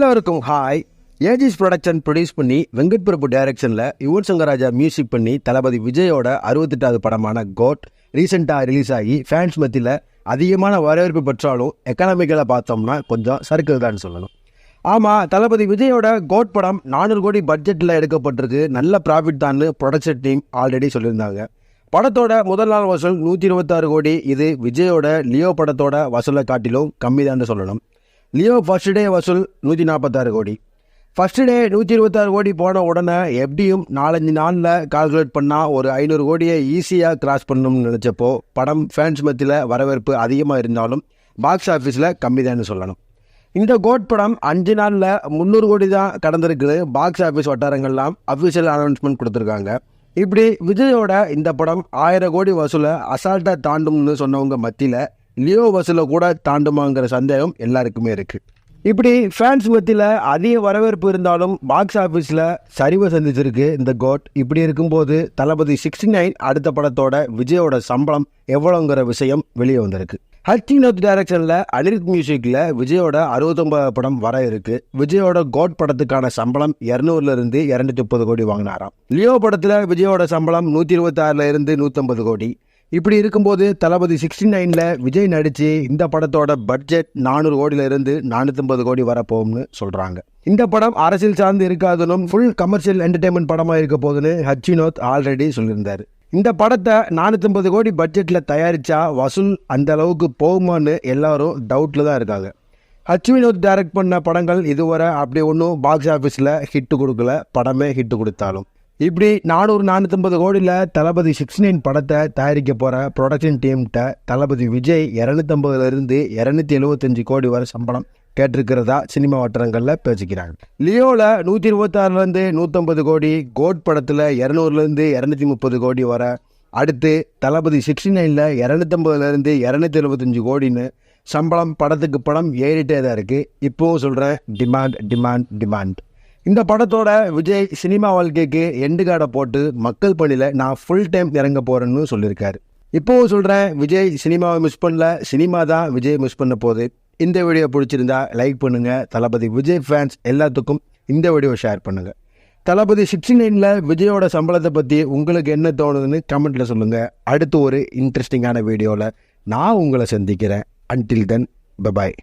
எல்லாருக்கும் hi age is production produce பண்ணி வெங்கட் பிரபு டைரக்ஷனில் யுவன் சங்கர் ராஜா மியூசிக் பண்ணி தளபதி விஜயோட அறுபத்தெட்டாவது படமான கோட் ரீசெண்டாக ரிலீஸ் ஆகி ஃபேன்ஸ் மத்தியில் அதிகமான வரவேற்பு பெற்றாலும் எக்கனாமிக்கலாக பார்த்தோம்னா கொஞ்சம் சர்க்கிள் தான் சொல்லணும். ஆமாம் தளபதி விஜயோட கோட் படம் நானூறு கோடி பட்ஜெட்டில் எடுக்கப்பட்டிருக்கு. நல்ல ப்ராஃபிட் தான் ப்ரொடக்ஷன் டீம் ஆல்ரெடி சொல்லியிருந்தாங்க. படத்தோட முதல் நாள் வசூல் நூற்றி இருபத்தாறு கோடி. இது விஜயோட லியோ படத்தோட வசூலை காட்டிலும் கம்மி தான் சொல்லணும். லியோ ஃபர்ஸ்ட் டே வசூல் நூற்றி நாற்பத்தாறு கோடி. ஃபஸ்ட்டு டே நூற்றி இருபத்தாறு கோடி போன உடனே எப்படியும் நாலஞ்சு நாளில் கால்குலேட் பண்ணால் ஒரு ஐநூறு கோடியை ஈஸியாக கிராஸ் பண்ணணும்னு நினச்சப்போ படம் ஃபேன்ஸ் மத்தியில் வரவேற்பு அதிகமாக இருந்தாலும் பாக்ஸ் ஆஃபீஸில் கம்மி தான் சொல்லணும். இந்த கோட் படம் அஞ்சு நாளில் முந்நூறு கோடி தான் கடந்திருக்குது. பாக்ஸ் ஆஃபீஸ் வட்டாரங்கள்லாம் அஃபிஷியல் அனௌன்ஸ்மெண்ட் கொடுத்துருக்காங்க. இப்படி விஜயோட இந்த படம் ஆயிரம் கோடி வசூலை அசால்ட்டாக தாண்டும்னு சொன்னவங்க மத்தியில் லியோ வசூலை கூட தாண்டுமாங்கிற சந்தேகம் எல்லாருக்குமே இருக்குது இப்படி ஃபேன்ஸ் மத்தியில் அதிக வரவேற்பு இருந்தாலும் பாக்ஸ் ஆஃபீஸில் சரிவை சந்திச்சிருக்கு இந்த கோட். இப்படி இருக்கும்போது தளபதி சிக்ஸ்டி நைன் அடுத்த படத்தோட விஜயோட சம்பளம் எவ்வளோங்கிற விஷயம் வெளியே வந்திருக்கு. ஹச்சி நோத் டைரக்ஷனில் அனிருத் மியூசிக்கில் விஜயோட அறுபத்தொம்பது படம் வர இருக்கு. விஜயோட கோட் படத்துக்கான சம்பளம் இரநூறுலேருந்து இரநூத்தி முப்பது கோடி வாங்கினாராம். லியோ படத்தில் விஜயோட சம்பளம் நூற்றி இருபத்தாறுல இருந்து நூற்றம்பது கோடி. இப்படி இருக்கும்போது தளபதி சிக்ஸ்டி நைனில் விஜய் நடித்து இந்த படத்தோட பட்ஜெட் நானூறு கோடியிலிருந்து நானூற்றம்பது கோடி வரப்போகும்னு சொல்கிறாங்க இந்த படம் அரசியல் சார்ந்து இருக்காதனும் ஃபுல் கமர்ஷியல் என்டர்டைன்மெண்ட் படமாக இருக்க போகுதுன்னு ஹச்சினோத் ஆல்ரெடி சொல்லியிருந்தார். இந்த படத்தை நானூற்றம்பது கோடி பட்ஜெட்டில் தயாரித்தா வசூல் அந்த அளவுக்கு போகுமான்னு எல்லாரும் டவுட்டில் தான் இருக்காங்க. ஹச் வினோத் டைரக்ட் பண்ண படங்கள் இதுவரை அப்படி ஒன்றும் பாக்ஸ் ஆஃபீஸில் ஹிட்டு கொடுக்கல படமே ஹிட்டு கொடுத்தாலும். இப்படி நானூறு நானூற்றம்பது கோடியில் தளபதி சிக்ஸ் நைன் படத்தை தயாரிக்க போகிற ப்ரொடக்ஷன் டீம்கிட்ட தளபதி விஜய் இரநூத்தம்பதுலேருந்து இரநூத்தி எழுபத்தஞ்சு கோடி வரை சம்பளம் கேட்டிருக்கிறதா சினிமா வட்டாரங்களில் பேசிக்கிறாங்க. லியோவில் நூற்றி இருபத்தாறுலேருந்து நூற்றம்பது கோடி கோட் படத்தில் இரநூறுலேருந்து இரநூத்தி முப்பது கோடி வர அடுத்து தளபதி சிக்ஸ்டி நைனில் இரநூத்தம்பதுலேருந்து இரநூத்தி எழுபத்தஞ்சு கோடின்னு சம்பளம் படத்துக்கு படம் ஏறிட்டே தான் இருக்குது இப்போவும் சொல்கிறேன் டிமாண்ட் டிமாண்ட் டிமாண்ட் இந்த படத்தோட விஜய் சினிமா வாழ்க்கைக்கு எண்டு கார்டை போட்டு மக்கள் பணியில் நான் ஃபுல் டைம் இறங்க போகிறேன்னு சொல்லியிருக்காரு. இப்போவும் சொல்கிறேன் விஜய் சினிமாவை மிஸ் பண்ணல. சினிமா தான் விஜய் மிஸ் பண்ண போகுது. இந்த வீடியோ பிடிச்சிருந்தா லைக் பண்ணுங்கள் தளபதி விஜய் ஃபேன்ஸ் எல்லாத்துக்கும் இந்த வீடியோ ஷேர் பண்ணுங்கள் தளபதி சிக்ஸ்டி நைனில் விஜயோட சம்பளத்தை பற்றி உங்களுக்கு என்ன தோணுதுன்னு கமெண்ட்டில் சொல்லுங்கள் அடுத்து ஒரு இன்ட்ரெஸ்டிங்கான வீடியோவில் நான் உங்களை சந்திக்கிறேன். Until then bye bye